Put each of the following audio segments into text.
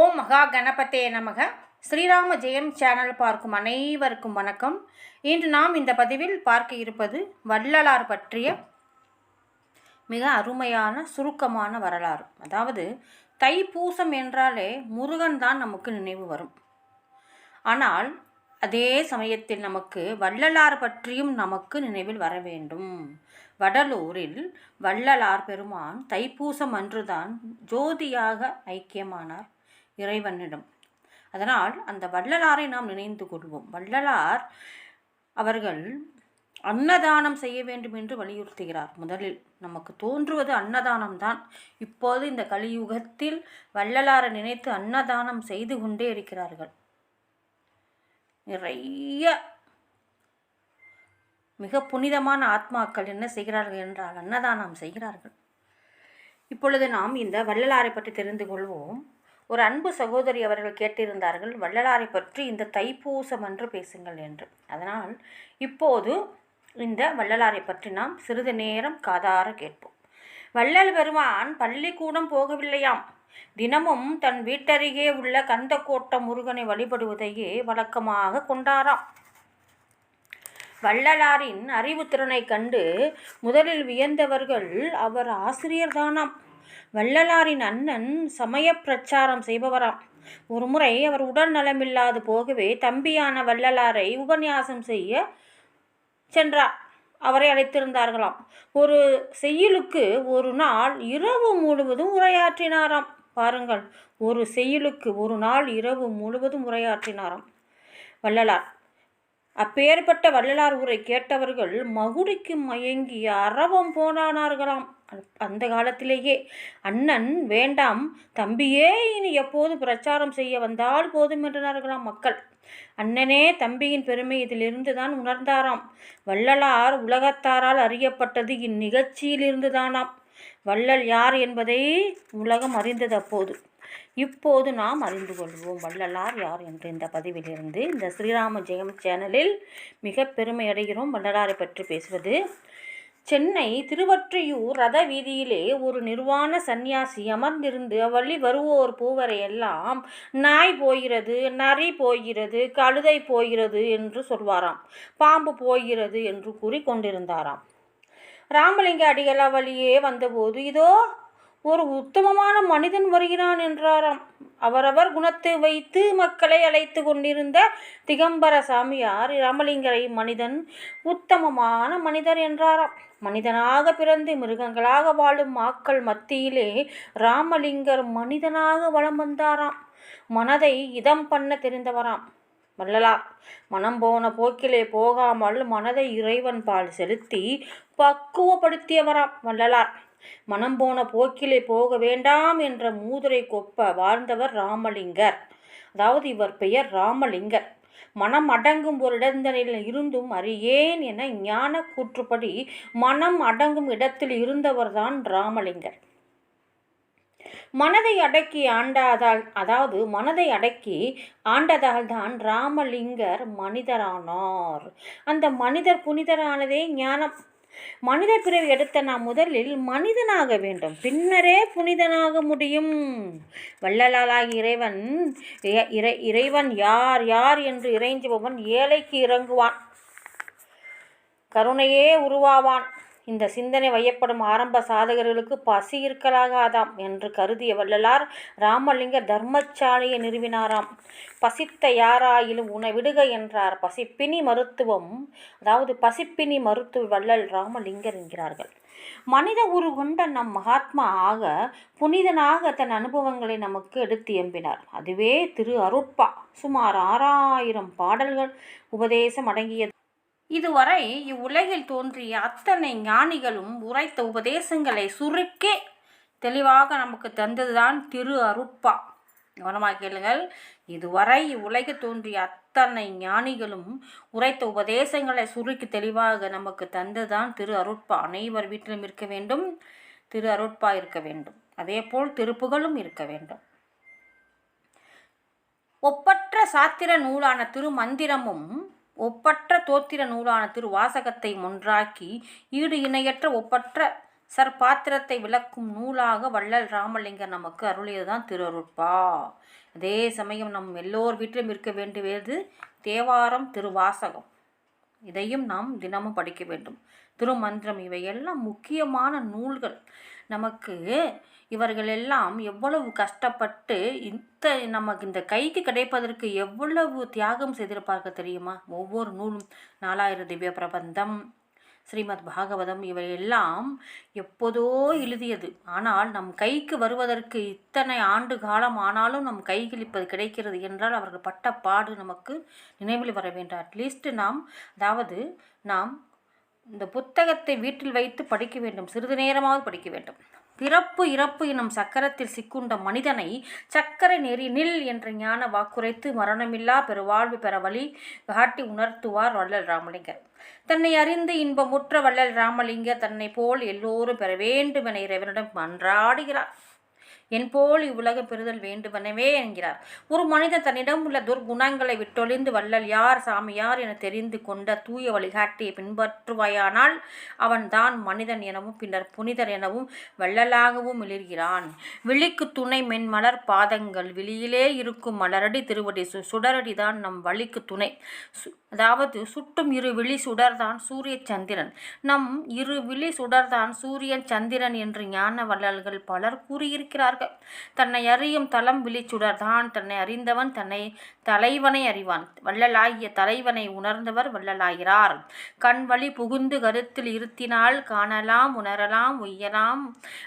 ஓம் மகா கணபதே நமக. ஸ்ரீராம ஜெயம் சேனல் பார்க்கும் அனைவருக்கும் வணக்கம். இன்று நாம் இந்த பதிவில் பார்க்க இருப்பது வள்ளலார் பற்றிய மிக அருமையான சுருக்கமான வரலாறு. அதாவது தைப்பூசம் என்றாலே முருகன் தான் நமக்கு நினைவு வரும். ஆனால் அதே சமயத்தில் நமக்கு வள்ளலார் பற்றியும் நமக்கு நினைவில் வர வேண்டும். வடலூரில் வள்ளலார் பெருமான் தைப்பூசம் அன்றுதான் ஜோதியாக ஐக்கியமானார். இறைவனிடம். அதனால் அந்த வள்ளலாரை நாம் நினைந்து கொள்வோம். வள்ளலார் அவர்கள் அன்னதானம் செய்ய வேண்டும் என்று வலியுறுத்துகிறார். முதலில் நமக்கு தோன்றுவது அன்னதானம் தான். இப்போது இந்த கலியுகத்தில் வள்ளலாரை நினைத்து அன்னதானம் செய்து கொண்டே இருக்கிறார்கள். நிறைய மிக புனிதமான ஆத்மாக்கள் என்ன செய்கிறார்கள் என்றால் அன்னதானம் செய்கிறார்கள். இப்பொழுது நாம் இந்த வள்ளலாரை பற்றி தெரிந்து கொள்வோம். ஒரு அன்பு சகோதரி அவர்கள் கேட்டிருந்தார்கள் வள்ளலாரை பற்றி இந்த தைப்பூசம் என்று பேசுங்கள் என்று. அதனால் இப்போது இந்த வள்ளலாரை பற்றி நாம் சிறிது நேரம் காதார கேட்போம். வள்ளல் பெருமான் பள்ளிக்கூடம் போகவில்லையாம். தினமும் தன் வீட்டருகே உள்ள கந்தக்கோட்ட முருகனை வழிபடுவதையே வழக்கமாக கொண்டாராம். வள்ளலாரின் அறிவுத்திறனை கண்டு முதலில் வியந்தவர்கள் அவர் ஆசிரியர்தானாம். வள்ளலாரின் அண்ணன் சமய பிரச்சாரம் செய்பவராம். ஒருமுறை அவர் உடல் நலமில்லாது போகவே தம்பியான வள்ளலாரை உபன்யாசம் செய்ய சென்றார். அவரை அழைத்திருந்தார்களாம். ஒரு செய்யுளுக்கு ஒரு நாள் இரவு முழுவதும் உரையாற்றினாராம். பாருங்கள் ஒரு செய்யுளுக்கு ஒரு நாள் இரவு முழுவதும் உரையாற்றினாராம். வள்ளலார் அப்பேற்பட்ட வள்ளலார் உரை கேட்டவர்கள் மகுடிக்கு மயங்கி அரவம் போனானார்களாம். அந்த காலத்திலேயே அண்ணன் வேண்டாம் தம்பியே இனி எப்போது பிரச்சாரம் செய்ய வந்தால் போதும் என்றனார்களாம் மக்கள். அண்ணனே தம்பியின் பெருமை இதிலிருந்து தான் உணர்ந்தாராம். வள்ளலார் உலகத்தாரால் அறியப்பட்டது இந்நிகழ்ச்சியிலிருந்து தானாம் வள்ளல் யார் என்பதை உலகம் அறிந்தது அப்போது. இப்போது நாம் அறிந்து கொள்வோம். வள்ளலார் யார் என்று இந்த பதிவிலிருந்து இந்த ஸ்ரீராம ஜெயம் சேனலில் மிக பெருமை அடைகிறோம். வள்ளலாரை பற்றி பேசுவது சென்னை திருவற்றியூர் ரத வீதியிலே ஒரு நிர்வாண சந்நியாசி அமர்ந்திருந்து வழி வருவோர் பூவரை எல்லாம் நாய் போகிறது நரி போகிறது கழுதை போகிறது என்று சொல்வாராம். பாம்பு போகிறது என்று கூறி கொண்டிருந்தாராம். ராமலிங்க அடிகள் வழியே வந்தபோது இதோ ஒரு உத்தமமான மனிதன் வருகிறான் என்றாராம். அவரவர் குணத்தை வைத்து மக்களை அழைத்து கொண்டிருந்த திகம்பர சாமியார் ராமலிங்கரை மனிதன் உத்தமமான மனிதர் என்றாராம். மனிதனாக பிறந்து மிருகங்களாக வாழும் மாக்கள் மத்தியிலே ராமலிங்கர் மனிதனாக வளம் வந்தாராம். மனதை இதம் பண்ண தெரிந்தவராம். வள்ளலார் மனம் போன போக்கிலே போகாமல் மனதை இறைவன் பால் செலுத்தி பக்குவப்படுத்தியவராம் வள்ளலார் மனம் போன போக்கிலே போக வேண்டாம் என்ற மூதுரை கொப்ப வாழ்ந்தவர் ராமலிங்கர். அதாவது இவர் பெயர் ராமலிங்கர். மனம் அடங்கும் ஒரு இடந்தனில் இருந்தும் அறியேன் என ஞான கூற்றுப்படி மனம் அடங்கும் இடத்தில் இருந்தவர்தான் ராமலிங்கர். மனதை அடக்கி ஆண்டாதால் அதாவது மனதை அடக்கி ஆண்டதால் தான் ராமலிங்கர் மனிதரானார். அந்த மனிதர் புனிதரானதே ஞானம். மனித பிறவி எடுத்த நாம் முதலில் மனிதனாக வேண்டும். பின்னரே புனிதனாக முடியும். வள்ளலாலாகி இறைவன் இறை இறைவன் யார் யார் என்று இறைஞ்சுபவன் ஏழைக்கு இறங்குவான். கருணையே உருவாவான். இந்த சிந்தனை வையப்படும் ஆரம்ப சாதகர்களுக்கு பசி இருக்கலாகாதாம் என்று கருதிய வள்ளலார் ராமலிங்க தர்மச்சாலையை நிறுவினாராம். பசித்த யாராயிலும் உண விடுக என்றார். பசிப்பினி மருத்துவம் அதாவது பசிப்பினி மருத்துவ வள்ளல் ராமலிங்கர் என்கிறார்கள். மனித உரு கொண்ட நம் மகாத்மா ஆக புனிதனாக தன் அனுபவங்களை நமக்கு எடுத்து எம்பினார். அதுவே திரு அருட்பா. சுமார் ஆறாயிரம் பாடல்கள் உபதேசம் அடங்கியது இதுவரை இவ்வுலகில் தோன்றிய அத்தனை ஞானிகளும் உரைத்த உபதேசங்களை சுருக்கே தெளிவாக நமக்கு தந்ததுதான் திரு அருட்பா. கவனமாக கேளுங்கள் இதுவரை இவ்வுலகில் தோன்றிய அத்தனை ஞானிகளும் உரைத்த உபதேசங்களை சுருக்கி தெளிவாக நமக்கு தந்ததுதான் திரு அருட்பா. அனைவர் வீட்டிலும் இருக்க வேண்டும் திரு அருட்பா இருக்க வேண்டும். அதே போல் திருப்புகளும் இருக்க வேண்டும். ஒப்பற்ற சாத்திர நூலான திருமந்திரமும் ஒப்பற்ற தோத்திர நூலான திருவாசகத்தை ஒன்றாக்கி ஈடு இணையற்ற ஒப்பற்ற சற்பாத்திரத்தை விளக்கும் நூலாக வள்ளல் ராமலிங்கர் நமக்கு அருளியதுதான் திருவருட்பா அதே சமயம் நம் எல்லோர் வீட்டிலும் இருக்க வேண்டியது தேவாரம் திருவாசகம். இதையும் நாம் தினமும் படிக்க வேண்டும். திருமந்திரம் இவையெல்லாம் முக்கியமான நூல்கள். நமக்கு இவர்கள் எல்லாம் எவ்வளவு கஷ்டப்பட்டு இந்த நமக்கு இந்த கைக்கு கிடைப்பதற்கு எவ்வளவு தியாகம் செய்திருப்பார்கள் தெரியுமா? ஒவ்வொரு நூலும் நாலாயிரம் திவ்ய பிரபந்தம் ஸ்ரீமத் பாகவதம் இவையெல்லாம் எப்போதோ எழுதியது. ஆனால் நம் கைக்கு வருவதற்கு இத்தனை ஆண்டு காலம் ஆனாலும் நம் கைகள் இப்போது கிடைக்கிறது என்றால் அவர்கள் பட்ட பாடு நமக்கு நினைவில் வர வேண்டும். அட்லீஸ்ட் நாம் அதாவது நாம் இந்த புத்தகத்தை வீட்டில் வைத்து படிக்க வேண்டும். சிறிது நேரமாவது படிக்க வேண்டும். பிறப்பு இறப்பு எனும் சக்கரத்தில் சிக்குண்ட மனிதனை சக்கரை நெறி நில் என்ற ஞான வாக்குரைத்து மரணமில்லா பெருவாழ்வு பெற வழி காட்டி உணர்த்துவார் வள்ளல் ராமலிங்கர் தன்னை அறிந்து இன்பமுற்ற வள்ளல் ராமலிங்கர் தன்னை போல் எல்லோரும் பெற வேண்டும் என இறைவனிடம் மன்றாடுகிறார் என் போல் இவ்வுலகம் பெறுதல் வேண்டுமெனவே என்கிறார். ஒரு மனிதன் தன்னிடம் உள்ள துர்குணங்களை விட்டொழிந்து வள்ளல் யார் சாமியார் என தெரிந்து கொண்ட தூய வழிகாட்டியை பின்பற்றுவாயானால் அவன் தான் மனிதன் எனவும் பின்னர் புனிதர் எனவும் வள்ளலாகவும் மிளிர்கிறான் விழிக்கு துணை மென்மலர் பாதங்கள் விழியிலே இருக்கும் மலரடி திருவடி சு சுடரடி தான் நம் வழிக்கு துணை. அதாவது சுட்டும் இரு விழி சுடர்தான் சூரிய சந்திரன். நம் இரு விழி சுடர்தான் சூரியன் சந்திரன் என்று ஞான வள்ளல்கள் பலர் கூறியிருக்கிறார்கள். தன்னை அறியும் தலம் விழி சுடர்தான் தன்னை அறிந்தவன் தன்னை தலைவனை அறிவான். வள்ளலாகிய தலைவனை உணர்ந்தவர் வள்ளலாகிறார். கண் வழி புகுந்து கருத்தில் இருத்தினால் காணலாம் உணரலாம் உய்யலாம்.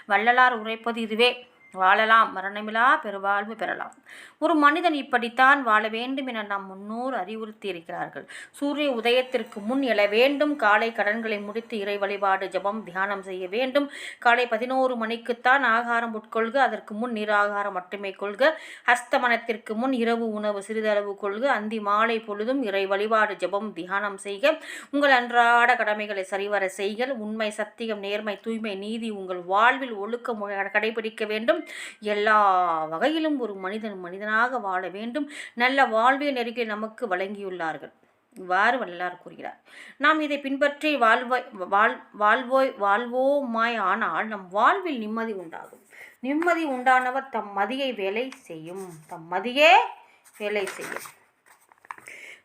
வள்ளலார் உரைப்பது இதுவே. வாழலாம். மரணமிலா பெருவாழ்வு பெறலாம். ஒரு மனிதன் இப்படித்தான் வாழ வேண்டும் என நம் முன்னோர் அறிவுறுத்தி இருக்கிறார்கள் சூரிய உதயத்திற்கு முன் எழ வேண்டும். காலை கடன்களை முடித்து இறை வழிபாடு ஜபம் தியானம் செய்ய வேண்டும். காலை பதினோரு மணிக்குத்தான் ஆகாரம் உட்கொள்க. அதற்கு முன் நீராகாரம் மட்டுமே கொள்க. ஹஸ்தமனத்திற்கு முன் இரவு உணவு சிறிதளவு கொள்க. அந்தி மாலை பொழுதும் இறை வழிபாடு ஜபம் தியானம் செய்க. உங்கள் அன்றாட கடமைகளை சரிவர செய்கள் உண்மை சத்தியம் நேர்மை தூய்மை நீதி உங்கள் வாழ்வில் ஒழுக்க கடைபிடிக்க வேண்டும். எல்லா வகையிலும் ஒரு மனிதன் மனிதனாக வாழ வேண்டும். நல்ல வாழ்வே நெருக்கை நமக்கு வழங்கியுள்ளார்கள். இவ்வாறு வல்லார் கூறுகிறார். நாம் இதை பின்பற்றி வாழ்வாய் வாழ் வாழ்வோய் வாழ்வோமாய் ஆனால் நம் வாழ்வில் நிம்மதி உண்டாகும். நிம்மதி உண்டானவர் தம் மதியை வேலை செய்யும். தம் மதியே வேலை செய்யும்.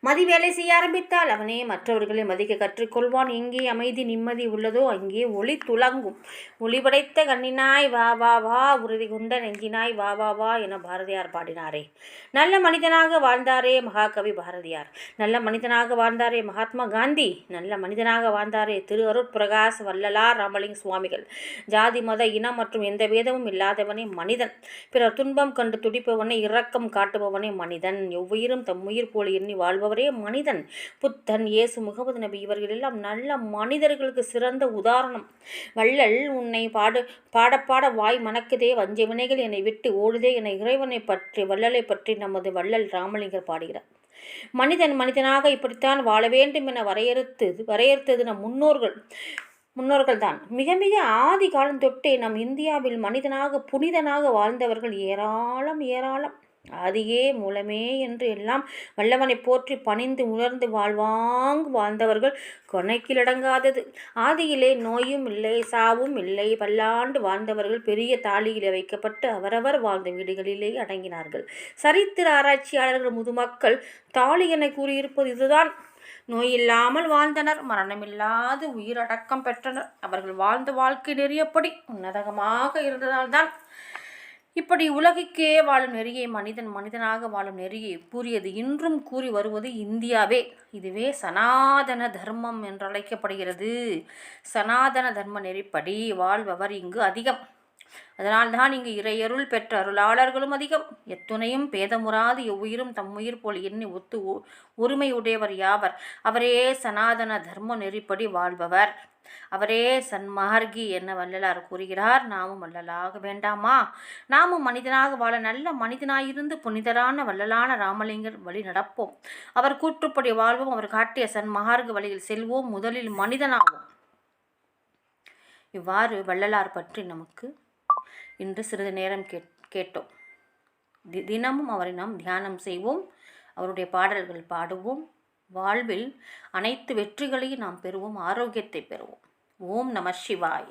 மதி வேலை செய்ய ஆரம்பித்தால் அவனே மற்றவர்களை மதிக்க கற்றுக்கொள்வான். எங்கே அமைதி நிம்மதி உள்ளதோ அங்கே ஒளி துளங்கும் ஒளி படைத்த கண்ணினாய் வா வா வா உறுதி கொண்ட நெஞ்சினாய் வா வா வா என பாரதியார் பாடினாரே. நல்ல மனிதனாக வாழ்ந்தாரே மகாகவி பாரதியார். நல்ல மனிதனாக வாழ்ந்தாரே மகாத்மா காந்தி. நல்ல மனிதனாக வாழ்ந்தாரே திரு அருட்பிரகாஷ் வல்லலார் ராமலிங் சுவாமிகள். ஜாதி மத இனம் மற்றும் எந்த வேதமும் இல்லாதவனே மனிதன். பிறர் துன்பம் கண்டு துடிப்பவனை இரக்கம் காட்டுபவனே மனிதன். எவ்வுயிரும் தம் உயிர் எண்ணி வாழ்பவன் ஒரே மனிதன். புத்தன் இயேசு முகமது நபி இவர்கள் எல்லாம் நல்ல மனிதர்களுக்கு சிறந்த உதாரணம். வள்ளல் உன்னை பாடு பாடப்பாட வாய் மணக்குதே வஞ்ச வினைகள் என்னை விட்டு ஓடுதே என இறைவனை பற்றி வள்ளலை பற்றி நமது வள்ளல் ராமலிங்கர் பாடுகிறார். மனிதன் மனிதனாக இப்படித்தான் வாழ வேண்டும் என வரையறுத்தது வரையறுத்தது நம் முன்னோர்கள். முன்னோர்கள் தான் மிக மிக ஆதி காலம் தொட்டே நம் இந்தியாவில் மனிதனாக புனிதனாக வாழ்ந்தவர்கள் ஏராளம் ஏராளம். ஆதியே மூலமே என்று எல்லாம் வல்லவனை போற்றி பணிந்து உணர்ந்து வாழ்வாங்கு வாழ்ந்தவர்கள் கொனைக்கிலடங்காதது ஆதியிலே நோயும் இல்லை சாவும் இல்லை. பல்லாண்டு வாழ்ந்தவர்கள் பெரிய தாலியிலே வைக்கப்பட்டு அவரவர் வாழ்ந்த வீடுகளிலே அடங்கினார்கள். சரித்திர ஆராய்ச்சியாளர்கள் முதுமக்கள் தாலி என கூறியிருப்பது இதுதான். நோயில்லாமல் வாழ்ந்தனர் மரணமில்லாது உயிரடக்கம் பெற்றனர். அவர்கள் வாழ்ந்த வாழ்க்கை நெறியப்படி உன்னதகமாக இருந்ததால்தான் இப்படி உலகிற்கே வாழும் நெறியை மனிதன் மனிதனாக வாழும் நெறியை கூறியது இன்றும் கூறி வருவது இந்தியாவே. இதுவே சனாதன தர்மம் என்றழைக்கப்படுகிறது. சனாதன தர்ம நெறிப்படி வாழ்பவர் இங்கு அதிகம். அதனால்தான் இங்கு இறையருள் பெற்ற அருளாளர்களும் அதிகம். எத்துணையும் பேதமுறாது எவ்வுயிரும் தம்முயிர் போல் எண்ணி ஒத்து ஒருமையுடையவர் யாவர்? அவரே சனாதன தர்ம நெறிப்படி வாழ்பவர். அவரே சன்மார்கி என்ன வள்ளலார் கூறுகிறார்? நாமும் வள்ளலாக வேண்டாமா? நாமும் மனிதனாக வாழ நல்ல மனிதனாயிருந்து புனிதரான வள்ளலான ராமலிங்கர் வழி நடப்போம். அவர் கூற்றுப்படி வாழ்வோம் அவர் காட்டிய சன்மார்க வழியில் செல்வோம் முதலில் மனிதனாகும் இவ்வாறு வள்ளலார் பற்றி நமக்கு இன்று சிறிது நேரம் கேட்டோம். தினமும் அவரை நாம் தியானம் செய்வோம். அவருடைய பாடல்கள் பாடுவோம். வாழ்வில் அனைத்து வெற்றிகளையும் நாம் பெறுவோம் ஆரோக்கியத்தை பெறுவோம். ஓம் நம சிவாய.